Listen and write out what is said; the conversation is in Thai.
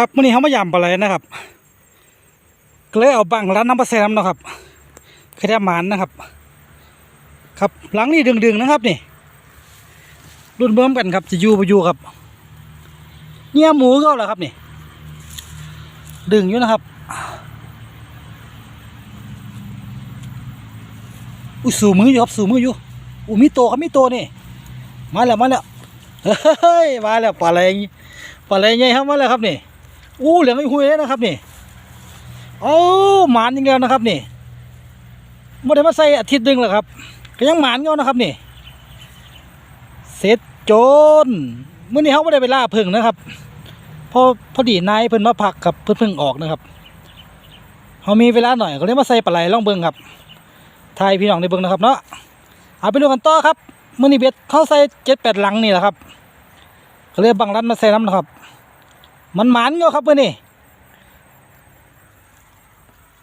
ครับมื่อนี้เขามายำปลาไหลนะครับก็เลยเอาบังร้านน้ำปลาแซมนาะครับแค่ได้หมานนะครับ ครับหลังนี้ดึงๆนะครับนี่รุ่นเบิ่มกันครับจะอยู่ไปอยู่ครับเนี่ยหมูก็เหรอครับนี่ ดึงอยู่นะครับอุ้ยสูมืออยู่ครับสูมืออยู่อุ้ยมีโตครับมีโตนี่มาแล้วมาแล้วเฮ้ยมาแล้วปลาอะไรปลาอะไรไงครับมาแล้วครับนี่ อู้เหลืองไอ้หุยเลยนะครับนี่โอ้หมานจริงแล้วนะครับนี่ไม่ได้มาใส่อาทิตย์หนึงแล้วครับ ก็ยังหมานเงานะครับนี่เสร็จโจนเมื้อนี้เขาไม่ได้ไปล่าพึ่งนะครับพอพอดีนายเพิ่นมาพักครับเพิ่นเพิ่งออกนะครับเขามีเวลาหน่อยก็เลยมาใส่ปลาไหลล่องเบิงครับทายพี่น้องในเบิงนะครับเนาะเอาไปดูกันต่อครับเมื้อนี้เบ็ดเขาใส่เจ็ดแปดหลังนี่แหละครับก็เลยบังรัดมาใส่น้ำนะครับ มันหมานเงาครับเพื่อนี่